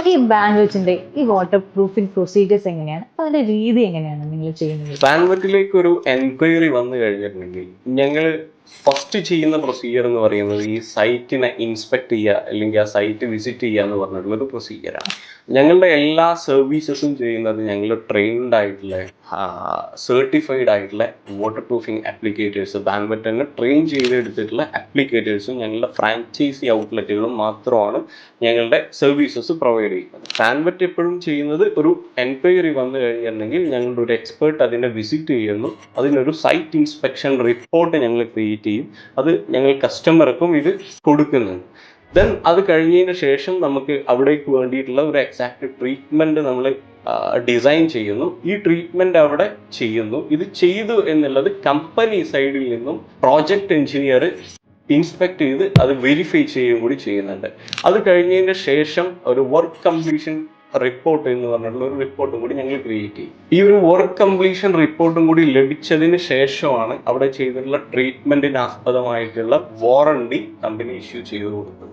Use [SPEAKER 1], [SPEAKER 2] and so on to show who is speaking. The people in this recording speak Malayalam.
[SPEAKER 1] അപ്പോൾ ഈ ബാൻഡ്വിച്ചിന്റെ ഈ വാട്ടർ പ്രൂഫിംഗ് പ്രൊസീജിയേഴ്സ് എങ്ങനെയാണ് അതിന്റെ രീതി എങ്ങനെയാണ് നിങ്ങൾ ചെയ്യുന്നത്?
[SPEAKER 2] ബാൻവറ്റിലേക്ക് ഒരു എൻക്വയറി വന്നു കഴിഞ്ഞിട്ടുണ്ടെങ്കിൽ ഞങ്ങൾ ഫസ്റ്റ് ചെയ്യുന്ന പ്രൊസീജിയർ എന്ന് പറയുന്നത് ഈ സൈറ്റിനെ ഇൻസ്പെക്ട് ചെയ്യുക അല്ലെങ്കിൽ ആ സൈറ്റ് വിസിറ്റ് ചെയ്യുക എന്ന് പറഞ്ഞിട്ടുള്ള ഒരു പ്രൊസീജിയറാണ് ഞങ്ങളുടെ എല്ലാ സർവീസസും ചെയ്യുന്നത് ഞങ്ങൾ ട്രെയിൻഡ് ആയിട്ടുള്ള സർട്ടിഫൈഡ് ആയിട്ടുള്ള വാട്ടർ പ്രൂഫിംഗ് ആപ്ലിക്കേറ്റേഴ്സ് ബാൻബറ്റ് തന്നെ ട്രെയിൻ ചെയ്തെടുത്തിട്ടുള്ള ആപ്ലിക്കേറ്റേഴ്സും ഞങ്ങളുടെ ഫ്രാഞ്ചൈസി ഔട്ട്ലെറ്റുകളും മാത്രമാണ് ഞങ്ങളുടെ സർവീസസ് പ്രൊവൈഡ് ചെയ്യുന്നത്. ബാൻബറ്റ് എപ്പോഴും ചെയ്യുന്നത് ഒരു എൻക്വയറി വന്നു കഴിഞ്ഞിട്ടുണ്ടെങ്കിൽ ഞങ്ങളുടെ ഒരു എക്സ്പേർട്ട് അതിനെ വിസിറ്റ് ചെയ്യുന്നു. അതിനൊരു സൈറ്റ് ഇൻസ്പെക്ഷൻ റിപ്പോർട്ട് ഞങ്ങൾ ക്രിയേറ്റ് ചെയ്യും. അത് ഞങ്ങൾ കസ്റ്റമർക്കും ഇത് കൊടുക്കുന്നുണ്ട് ദെൻ അത് കഴിഞ്ഞതിന് ശേഷം നമുക്ക് അവിടേക്ക് വേണ്ടിയിട്ടുള്ള ഒരു എക്സാക്ട് ട്രീറ്റ്മെന്റ് നമ്മൾ ഡിസൈൻ ചെയ്യുന്നു. ഈ ട്രീറ്റ്മെന്റ് അവിടെ ചെയ്യുന്നു. ഇത് ചെയ്തു എന്നുള്ളത് കമ്പനി സൈഡിൽ നിന്നും പ്രോജക്റ്റ് എഞ്ചിനീയർ ഇൻസ്പെക്ട് ചെയ്ത് അത് വെരിഫൈ ചെയ്യുകയും കൂടി ചെയ്യുന്നുണ്ട്. അത് കഴിഞ്ഞതിന് ശേഷം ഒരു വർക്ക് കംപ്ലീഷൻ റിപ്പോർട്ട് എന്ന് പറഞ്ഞിട്ടുള്ള ഒരു റിപ്പോർട്ടും കൂടി ഞങ്ങൾ ക്രിയേറ്റ് ചെയ്യും. ഈ ഒരു വർക്ക് കംപ്ലീഷൻ റിപ്പോർട്ടും കൂടി ലഭിച്ചതിന് ശേഷമാണ് അവിടെ ചെയ്തിട്ടുള്ള ട്രീറ്റ്മെന്റിന് ആസ്പദമായിട്ടുള്ള വാറണ്ടി കമ്പനി ഇഷ്യൂ ചെയ്ത് കൊടുക്കുന്നത്